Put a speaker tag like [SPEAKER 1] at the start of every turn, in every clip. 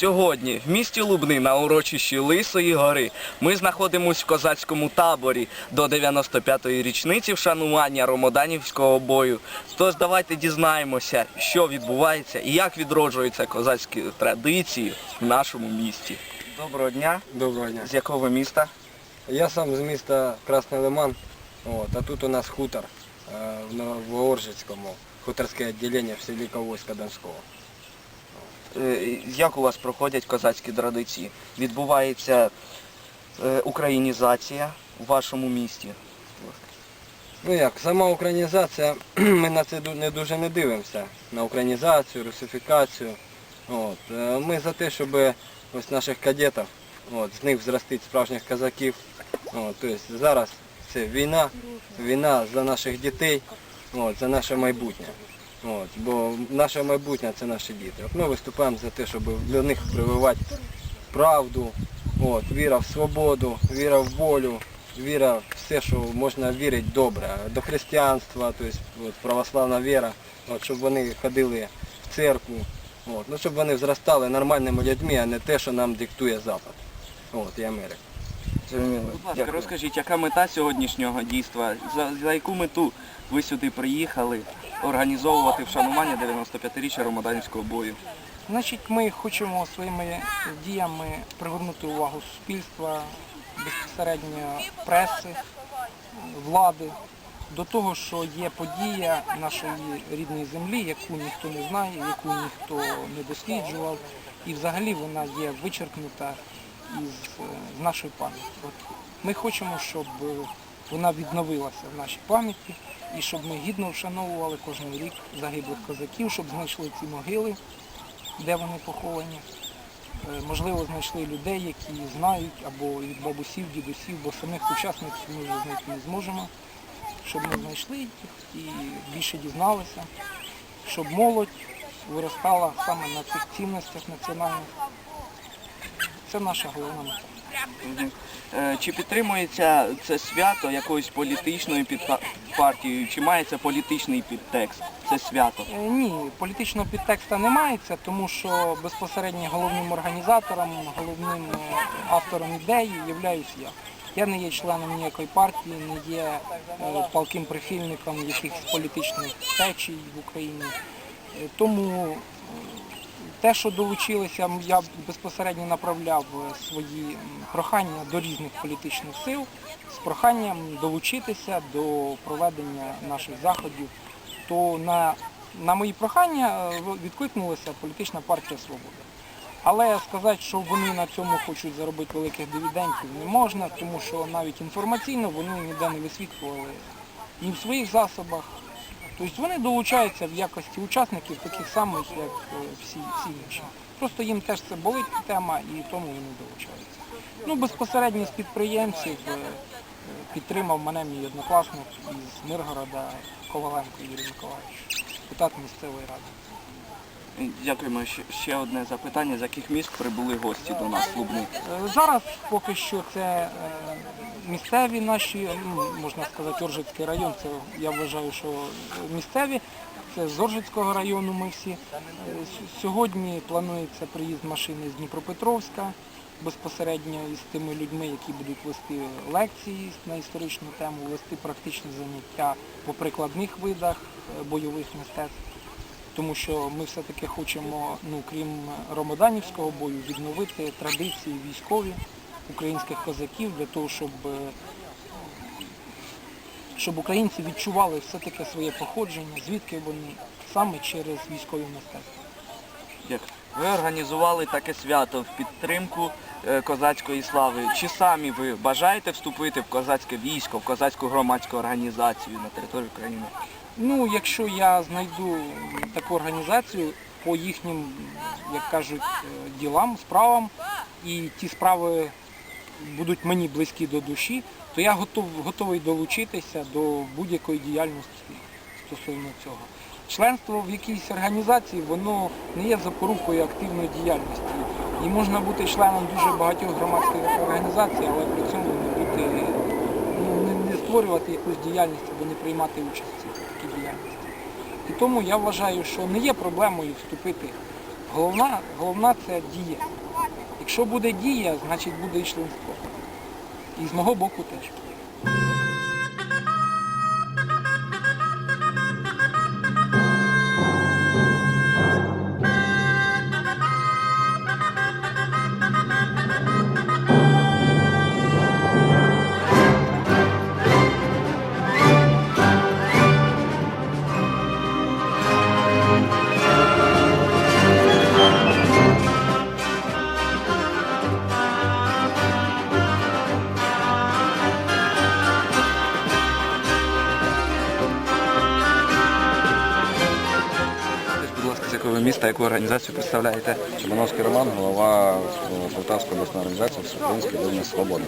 [SPEAKER 1] Сьогодні в місті Лубни на урочищі Лисої гори ми знаходимося в козацькому таборі до 95-ї річниці вшанування Ромоданівського бою. Тож давайте дізнаємося, що відбувається і як відроджуються козацькі традиції в нашому місті. Доброго дня.
[SPEAKER 2] Доброго дня.
[SPEAKER 1] З якого ви міста?
[SPEAKER 2] Я сам з міста Красний Лиман, от, а тут у нас хутор е, в Новооржицькому, хуторське відділення в селі Ковоська Донського.
[SPEAKER 1] Е, Як у вас проходять козацькі традиції? Відбувається е, українізація в вашому місті?
[SPEAKER 2] Ну як, сама українізація, ми на це не дуже не дивимося, на українізацію, русифікацію. От. е, Ми за те, щоб ось наших кадетів, от, з них зростить справжніх козаків. От, тобто зараз це війна, війна за наших дітей, от, за наше майбутнє. От, бо наше майбутнє це наші діти. От ми виступаємо за те, щоб для них прививати правду, от, віра в свободу, віра в волю, віра в все, що можна вірити добре, до християнства, тобто от, православна віра, от, щоб вони ходили в церкву, от, ну, щоб вони зростали нормальними людьми, а не те, що нам диктує Запад. От, і Америка.
[SPEAKER 1] Будь ласка, розкажіть, яка мета сьогоднішнього дійства? За, за яку мету ви сюди приїхали організовувати вшанування 95-річчя Ромаданівського бою?
[SPEAKER 3] Значить, ми хочемо своїми діями привернути увагу суспільства, безпосередньо преси, влади до того, що є подія нашої рідної землі, яку ніхто не знає, яку ніхто не досліджував, і взагалі вона є вичеркнута із е, нашої пам'яті. Ми хочемо, щоб е, вона відновилася в нашій пам'яті і щоб ми гідно вшановували кожен рік загиблих козаків, щоб знайшли ці могили де вони поховані. Е, Можливо, знайшли людей, які знають, або від бабусів, дідусів, бо самих учасників ми вже знайти не зможемо. Щоб ми знайшли їх і більше дізналися, щоб молодь виростала саме на цих цінностях національних. Це наша головна мета.
[SPEAKER 1] Е, Чи підтримується це свято якоюсь політичною партією, чи мається політичний підтекст? Це свято.
[SPEAKER 3] Е, Ні, політичного підтекста не мається, тому що безпосередньо головним організатором, головним е, автором ідеї являюсь я. Я не є членом ніякої партії, не є палким прихильником якихось політичних течій в Україні. Тому те, що долучилися, я безпосередньо направляв е, свої прохання до різних політичних сил з проханням долучитися до проведення наших заходів. То на, на мої прохання е, відкликнулася політична партія Свобода. Але сказати, що вони на цьому хочуть заробити великих дивідендів, не можна, тому що навіть інформаційно вони ніде не висвітлювали ні в своїх засобах. Тобто вони долучаються в якості учасників таких самих, як е, всі, всі інші. Просто їм теж це болить тема і тому вони долучаються. Ну, безпосередньо з підприємців е, підтримав мене мій однокласник із Миргорода Коваленко Юрій Миколаївич, депутат місцевої ради.
[SPEAKER 1] Дякуємо. Ще- одне запитання, з яких міст прибули гості до нас в Лубни?
[SPEAKER 3] Е, Зараз поки що це місцеві наші, ну, можна сказати, Оржицький район, це я вважаю, що місцеві, це з Оржицького району ми всі. Сьогодні планується приїзд машини з Дніпропетровська, безпосередньо із тими людьми, які будуть вести лекції на історичну тему, вести практичні заняття по прикладних видах е, бойових мистецтв тому що ми все-таки хочемо, ну крім Ромоданівського бою, відновити традиції військові українських козаків для того, щоб, е, щоб українці відчували все-таки своє походження, звідки вони саме через військові мистецтва.
[SPEAKER 1] Дякую. Ви організували таке свято в підтримку е, козацької слави. Чи самі ви бажаєте вступити в козацьке військо, в козацьку громадську організацію на території України?
[SPEAKER 3] Ну, якщо я знайду таку організацію по їхнім, як кажуть, е, ділам, справам, і ті справи будуть мені близькі до душі, то я готов, готовий долучитися до будь-якої діяльності стосовно цього. Членство в якійсь організації воно не є запорукою активної діяльності. І можна бути членом дуже багатьох громадських організацій, але при цьому не бути ну, не, не створювати якусь діяльність або не приймати участь в такій діяльності. І тому я вважаю, що не є проблемою вступити Головна, головна це дія. Якщо буде дія, значить буде і членство. І з мого боку теж.
[SPEAKER 1] Якого міста, яку організацію представляєте?
[SPEAKER 4] Чимановський Роман, голова Полтавської обласної організації Всеукраїнський День Свободи.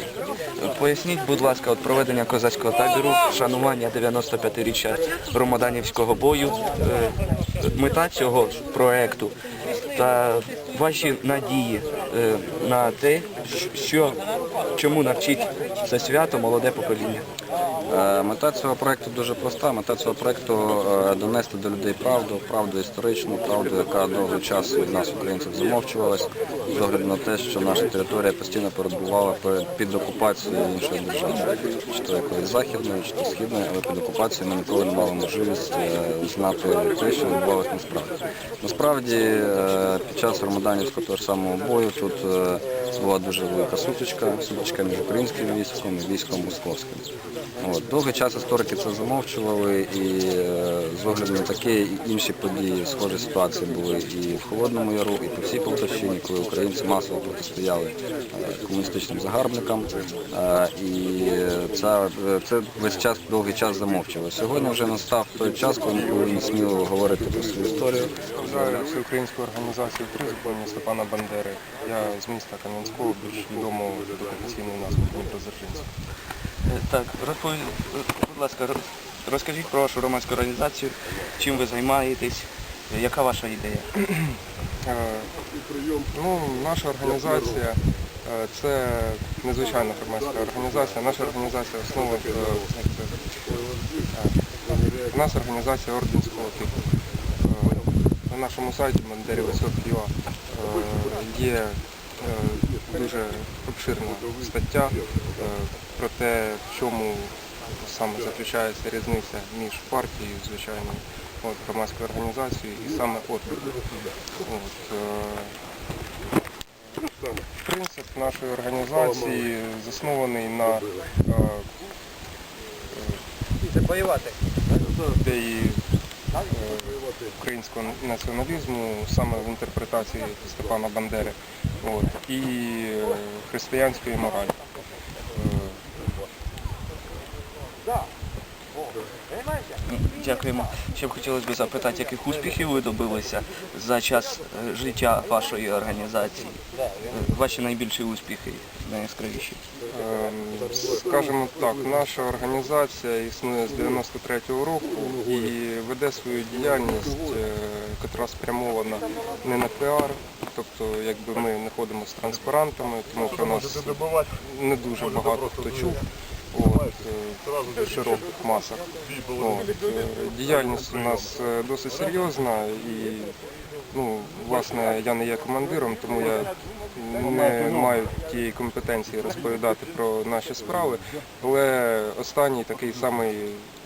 [SPEAKER 1] Поясніть, будь ласка, от проведення козацького табору, шанування 95-річчя Ромоданівського бою, е, мета цього проекту та ваші надії е, на те, що чому навчить це свято молоде покоління.
[SPEAKER 4] Е, Мета цього проекту дуже проста. Мета цього проекту е, донести до людей правду, правду історичну, правду, яка довгий час від нас, українців, замовчувалась, з огляду на те, що наша територія постійно перебувала пе- під окупацією іншої держави, чи то якоїсь західної, чи то східної, але під окупацією ми ніколи не мали можливість е, знати те, що відбувалося насправді. Насправді, під час Ромаданівського того ж самого бою тут була дуже велика сутичка, сутичка між українським військом і військом московським. От. Довгий час історики це замовчували, і е, з огляду на таке інші події, схожі ситуації були і в Холодному Яру, і по всій Полтавщині, коли українці масово протистояли е, комуністичним загарбникам. Е, І це, це весь час довгий час замовчували. Сьогодні вже настав той час, коли ми повинні сміло говорити про свою історію.
[SPEAKER 5] Вважаю всеукраїнську організацію «Криз» Степана Бандери. Я з міста Кам'янського, більш відомого під офіційною назвою Дніпродзержинськ.
[SPEAKER 1] Е, Так, розповідь, будь ласка, розкажіть про вашу громадську організацію, чим ви займаєтесь, е, яка ваша ідея?
[SPEAKER 5] Е, Ну, наша організація е, це незвичайна громадська організація. Наша організація е, е, у нас організація орденського типу. Е, На нашому сайті Бандерівець.ua є е, дуже обширна стаття е, про те, в чому саме заключається різниця між партією, звичайною, от, громадською організацією і саме орденом. От, е, принцип нашої організації заснований на ідеї е, українського націоналізму саме в інтерпретації Степана Бандери от, і е, християнської моралі.
[SPEAKER 1] Дякуємо. Ще б хотілося б запитати, яких успіхів ви добилися за час е, життя вашої організації? Е, Ваші найбільші успіхи, найяскравіші.
[SPEAKER 5] Ем, Скажімо так, наша організація існує з 93-го року і веде свою діяльність, е, яка спрямована не на піар, тобто якби ми не ходимо з транспарантами, тому про нас не дуже багато хто чув. От, е, в широких масах. От, е, діяльність у нас е, досить серйозна і ну, власне я не є командиром, тому я не маю тієї компетенції розповідати про наші справи. Але останній такий самий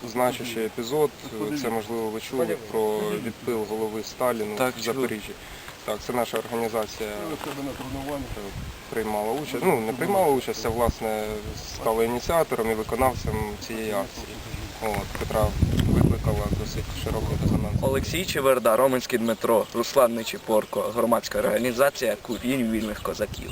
[SPEAKER 5] значущий епізод, це можливо ви чули про відпил голови Сталіну
[SPEAKER 1] Так,
[SPEAKER 5] в. Запоріжжі. Так, це наша організація е, приймала участь. Ну, не приймала участь, а власне стала ініціатором і виконавцем цієї акції, от, яка викликала досить широкий резонанс.
[SPEAKER 1] Олексій Чеверда, Роменський Дмитро, Руслан Нечіпорко, громадська організація Курінь вільних козаків.